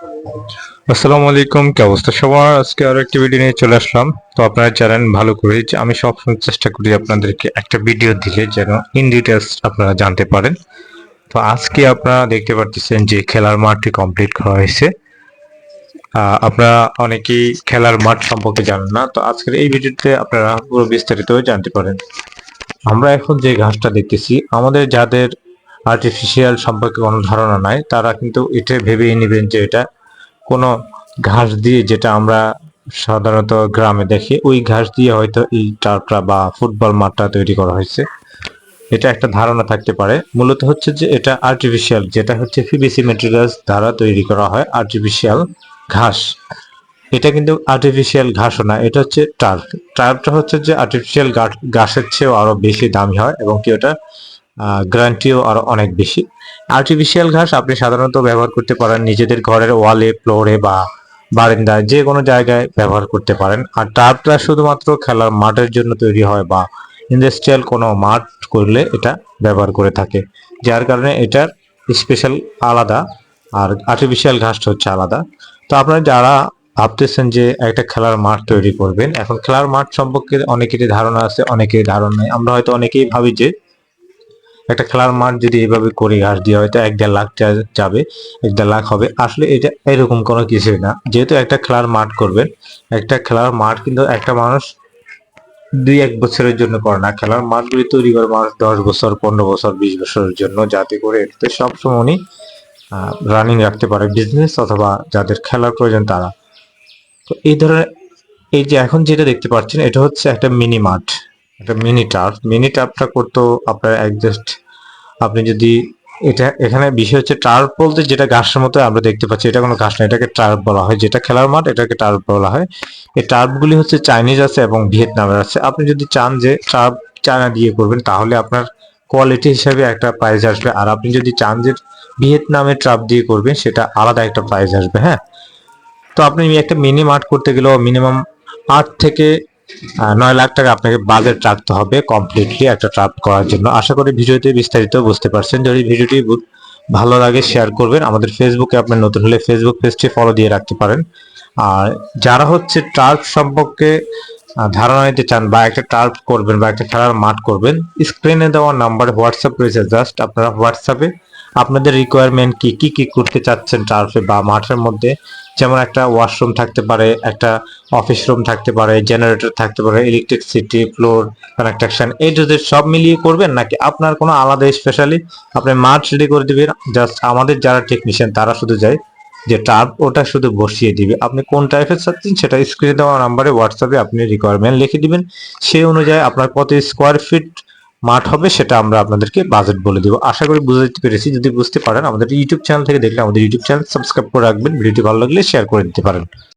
আসসালামু আলাইকুম, কি অবস্থা সবার? আজকে আরও একটি ভিডিও নিয়ে চলে আসলাম। তো আপনারা জানেন ভালো করে যে আমি সবসময় চেষ্টা করি আপনাদেরকে একটা ভিডিও দিলে যেন ইন ডিটেলস আপনারা জানতে পারেন। তো আজকে আপনারা দেখতে পাচ্ছেন যে খেলার মাঠটি কমপ্লিট করা হয়েছে। আপনারা অনেকেই খেলার মাঠ সম্পর্কে জানেন না, তো আজকের এই ভিডিওতে আপনারা পুরো বিস্তারিত জানতে পারেন। আমরা এখন যে ঘাসটা দেখতেছি, আমাদের যাদের আর্টিফিশিয়াল সম্পর্কে কোনো ধারণা নাই। তারা কিন্তু এটা ভেবেই নেবেন যে এটা কোনো ঘাস দিয়ে যেটা আমরা সাধারণত গ্রামে দেখি, ওই ঘাস দিয়ে হয়তো এই টার্ফটা বা ফুটবল মাঠটা তৈরি করা হয়েছে। এটা একটা ধারণা থাকতে পারে। মূলত হচ্ছে যে এটা আর্টিফিশিয়াল যেটা হচ্ছে পিভিসি ম্যাটেরিয়ালস দ্বারা তৈরি করা হয় আর্টিফিশিয়াল ঘাস। এটা কিন্তু আর্টিফিশিয়াল ঘাসও না, এটা হচ্ছে টার্ফ টার্ফটা হচ্ছে যে আর্টিফিশিয়াল ঘাসের চেয়েও আরও বেশি দামি হয় এবং কি ওটা গ্যারান্টিও আরও অনেক বেশি। আর্টিফিশিয়াল ঘাস আপনি সাধারণত ব্যবহার করতে পারেন নিজেদের ঘরের ওয়ালে, ফ্লোরে বা বারান্দায় যে কোনো জায়গায় ব্যবহার করতে পারেন। আর টার্ফটা শুধুমাত্র খেলার মাঠের জন্য তৈরি হয় বা ইন্ডাস্ট্রিয়াল কোনো মাঠ করলে এটা ব্যবহার করে থাকে। যার কারণে এটার স্পেশাল আলাদা আর আর্টিফিশিয়াল ঘাসটা হচ্ছে আলাদা। তো আপনারা যারা ভাবতেছেন যে একটা খেলার মাঠ তৈরি করবেন, এখন খেলার মাঠ সম্পর্কে অনেকেরই ধারণা আছে, অনেকেরই ধারণা নেই। আমরা হয়তো অনেকেই ভাবি যে একটা খেলার মাঠ যদি এইভাবে করে ঘাস দিয়ে হয়তো এক দেড় লাখ যাবে, এক দেড় লাখ হবে। আসলে এটা এরকম কোনো কিছুই না। যেহেতু একটা খেলার মাঠ করবেন, একটা খেলার মাঠ কিন্তু একটা মানুষ দুই এক বছরের জন্য করে না। খেলার মাঠগুলি তৈরি করে মানুষ দশ বছর, পনেরো বছর, বিশ বছরের জন্য যাতে করে এটাতে সবসময় উনি রানিং রাখতে পারে বিজনেস অথবা যাদের খেলার প্রয়োজন তারা। তো এই ধরনের, এই যে এখন যেটা দেখতে পাচ্ছেন, এটা হচ্ছে একটা মিনি মাঠ। একটা মিনি টার্ফ মিনি টার্ফটা করতেও আপনার একজাস্ট আপনি যদি এটা, এখানে বিষয় হচ্ছে টার্ফ বলতে যেটা ঘাসের মতো আমরা দেখতে পাচ্ছি, এটা কোনো ঘাস না এটাকে টার্ফ বলা হয়। যেটা খেলার মাঠ, এটাকে টার্ফ বলা হয়। এই টার্ফগুলি হচ্ছে চাইনিজ আছে এবং ভিয়েতনামের আছে। আপনি যদি চান যে টার্ফ চায়না দিয়ে করবেন, তাহলে আপনার কোয়ালিটি হিসাবে একটা প্রাইস আসবে। আর আপনি যদি চান যে ভিয়েতনামের ট্রাপ দিয়ে করবেন, সেটা আলাদা একটা প্রাইস আসবে হ্যাঁ? তো আপনি একটা মিনি মাঠ করতে গেলেও মিনিমাম আট থেকে নয় লাখ টাকা আপনাকে বাজেট রাখতে হবে কমপ্লিটলি একটা ট্রাপ করার জন্য। আশা করি ভিডিওতে বিস্তারিত বুঝতে পারছেন। যদি ভিডিওটি ভালো লাগে শেয়ার করবেন। আমাদের ফেসবুকে আপনি নতুন হলে ফেসবুক পেজটি ফলো দিয়ে রাখতে পারেন। আর যারা হচ্ছে টার্ফ সম্পর্কে ধারণা নিতে চান বা একটা টার্ফ করবেন বা একটা খেলার মাঠ করবেন স্ক্রিনে দেওয়া নাম্বার হোয়াটসঅ্যাপ রয়েছে। জাস্ট আপনারা হোয়াটসঅ্যাপে আপনাদের রিকোয়ারমেন্ট কি? কি কি করতে চাচ্ছেন টার্ফে বা মাঠের মধ্যে? যেমন একটা ওয়াশরুম থাকতে পারে, একটা অফিস রুম থাকতে পারে জেনারেটর থাকতে পারে ইলেকট্রিসিটি ফ্লোর কানেকশন এই যদি সব মিলিয়ে করবেন নাকি আপনার কোনো আলাদা স্পেশালি আপনি মাঠ রেডি করে দিবেন জাস্ট আমাদের যারা টেকনিশিয়ান তারা শুধু যায় যে টার্প ওটা শুধু বসিয়ে দিবে। আপনি কোন টাইপের চাচ্ছেন সেটা স্ক্রিনে দেওয়া নাম্বারে হোয়াটসঅ্যাপে আপনি রিকোয়ারমেন্ট লিখে দিবেন। সেই অনুযায়ী আপনার কত স্কোয়ার ফিট মাঠ হবে, সেটা আমরা আপনাদেরকে বাজেট বলে দেবো। আশা করি বুঝতে পেরেছি। যদি বুঝতে পারেন, আমাদের ইউটিউব চ্যানেল থেকে দেখলে আমাদের ইউটিউব চ্যানেল সাবস্ক্রাইব করে রাখবেন। ভিডিওটি ভালো লাগলে শেয়ার করে দিতে পারেন।